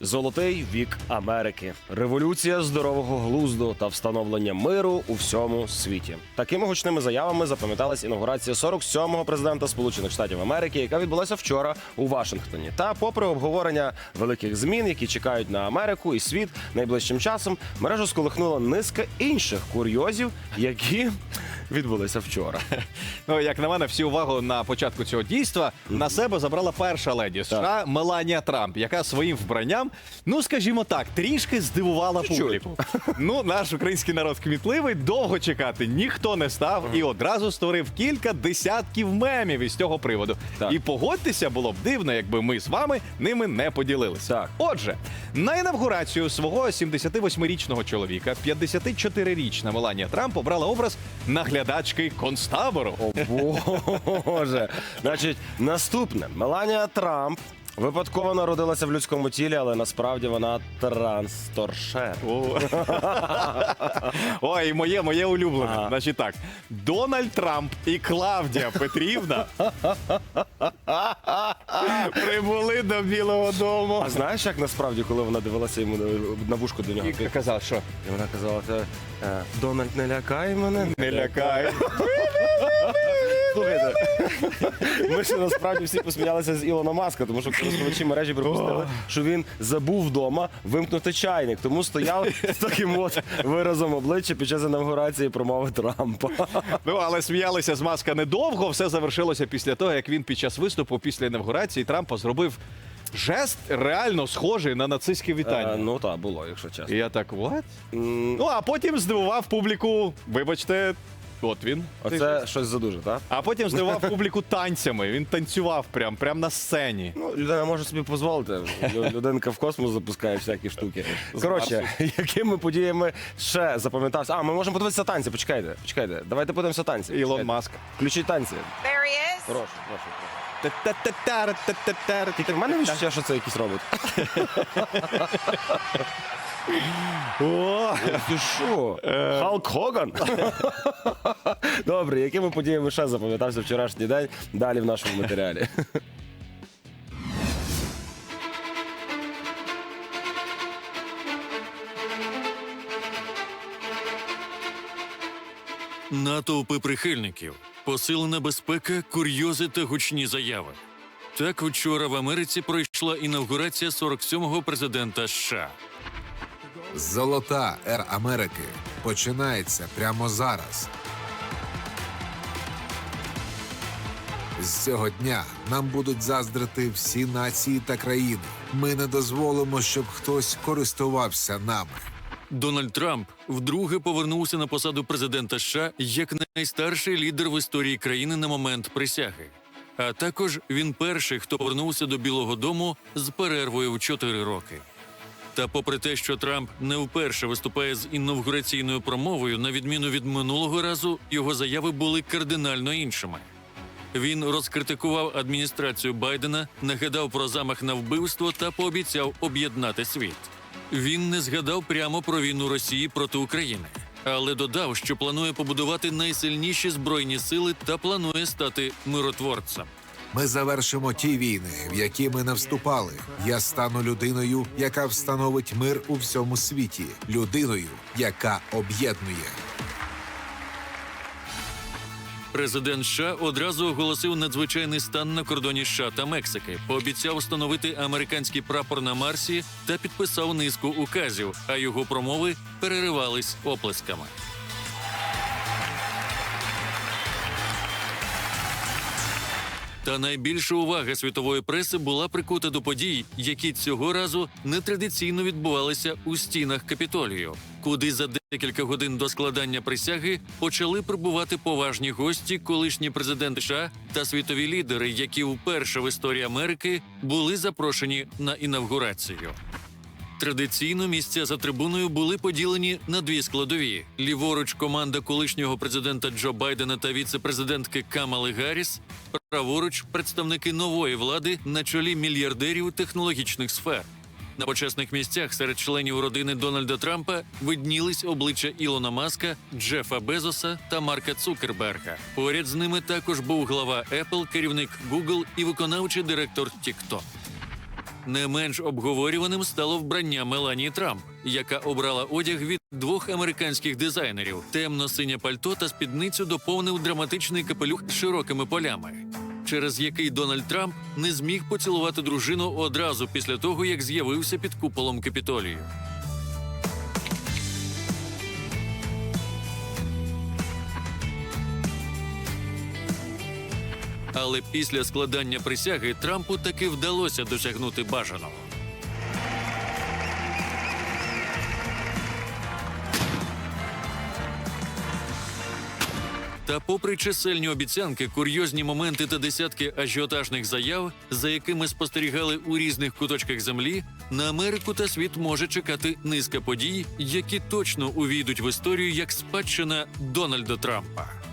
Золотий вік Америки, революція здорового глузду та встановлення миру у всьому світі. Такими гучними заявами запам'яталась інаугурація 47-го президента Сполучених Штатів Америки, яка відбулася вчора у Вашингтоні. Та, попри обговорення великих змін, які чекають на Америку і світ найближчим часом, мережу сколихнула низка інших курйозів, які відбулися вчора. Ну, як на мене, всю увагу на початку цього дійства на себе забрала перша леді США Меланія Трамп, яка своїм вбранням, ну скажімо так, трішки здивувала публіку. Ну, наш український народ кмітливий, довго чекати ніхто не став і одразу створив кілька десятків мемів із цього приводу. Так. І погодьтеся, було б дивно, якби ми з вами ними не поділилися. Так. Отже, на інавгурацію свого 78-річного чоловіка 54-річна Меланія Трамп обрала образ наглядачки концтабору. О Боже. Значить, наступне Меланія Трамп. Випадково народилася в людському тілі, але насправді вона трансторшер. О. Ой, моє, моє улюблене. Ага. Значить так, Дональд Трамп і Клавдія Петрівна прибули до Білого дому. А знаєш, як насправді, коли вона дивилася йому на, вушку до нього? І казав, що І вона казала: е, Дональд, не лякай мене. не лякай. Слухайте, ми ж насправді всі посміялися з Ілона Маска, тому що користувачі мережі припустили, що він забув вдома вимкнути чайник, тому стояв з таким от виразом обличчя під час інавгурації промови Трампа. Ну, але сміялися з маска недовго. Все завершилося після того, як він під час виступу після інавгурації Трампа зробив жест реально схожий на нацистське вітання. Е, ну так, було, якщо І я так, what? М, Ну, а потім здивував публіку. Вибачте, от він. Оце щось задуже, так? А потім здивував публіку танцями. Він танцював прям, прям на сцені. Ну, людина може собі дозволити. Лю- Людинка в космос запускає всякі штуки. Коротше, якими подіями ще запам'ятався? А, ми можемо подивитися танці. Почекайте, почекайте. Давайте подивимося танці. Ілон Почекайте. Маск. Включіть танці. There he is. Прошу, прошу. Тільки в мене відчуття, що це якийсь робот. О, Ти що? Халк Хоган? Добре, якими подіями ще запам'ятався вчорашній день? Далі в нашому матеріалі. Натовпи прихильників, посилена безпека, курйози та гучні заяви. Так вчора в Америці пройшла інавгурація 47-го президента США. Золота ер Америки починається прямо зараз. З цього дня нам будуть заздрити всі нації та країни. Ми не дозволимо, щоб хтось користувався нами. Дональд Трамп вдруге повернувся на посаду президента США як найстарший лідер в історії країни на момент присяги. А також він перший, хто повернувся до Білого Дому з перервою в 4 роки. Та попри те, що Трамп не вперше виступає з інавгураційною промовою, на відміну від минулого разу, його заяви були кардинально іншими. Він розкритикував адміністрацію Байдена, нагадав про замах на вбивство та пообіцяв об'єднати світ. Він не згадав прямо про війну Росії проти України, але додав, що планує побудувати найсильніші збройні сили та планує стати миротворцем. Ми завершимо ті війни, в які ми не вступали. Я стану людиною, яка встановить мир у всьому світі, людиною, яка об'єднує. Президент США одразу оголосив надзвичайний стан на кордоні США та Мексики, пообіцяв встановити американський прапор на Марсі та підписав низку указів, а його промови переривались оплесками. Та найбільша увага світової преси була прикута до подій, які цього разу нетрадиційно відбувалися у стінах Капітолію, куди за декілька годин до складання присяги почали прибувати поважні гості, колишні президенти США та світові лідери, які вперше в історії Америки були запрошені на інавгурацію. Традиційно місця за трибуною були поділені на дві складові: ліворуч команда колишнього президента Джо Байдена та віце-президентки Камали Гарріс, праворуч представники нової влади на чолі мільярдерів технологічних сфер. На почесних місцях серед членів родини Дональда Трампа виднілись обличчя Ілона Маска, Джефа Безоса та Марка Цукерберга. Поряд з ними також був глава Apple, керівник Google і виконавчий директор TikTok. Не менш обговорюваним стало вбрання Меланії Трамп, яка обрала одяг від двох американських дизайнерів. Темно-синє пальто та спідницю доповнив драматичний капелюх з широкими полями, через який Дональд Трамп не зміг поцілувати дружину одразу після того, як з'явився під куполом Капітолію. Але після складання присяги Трампу таки вдалося досягнути бажаного. Та, попри чисельні обіцянки, курйозні моменти та десятки ажіотажних заяв, за якими спостерігали у різних куточках землі, на Америку та світ може чекати низка подій, які точно увійдуть в історію як спадщина Дональда Трампа.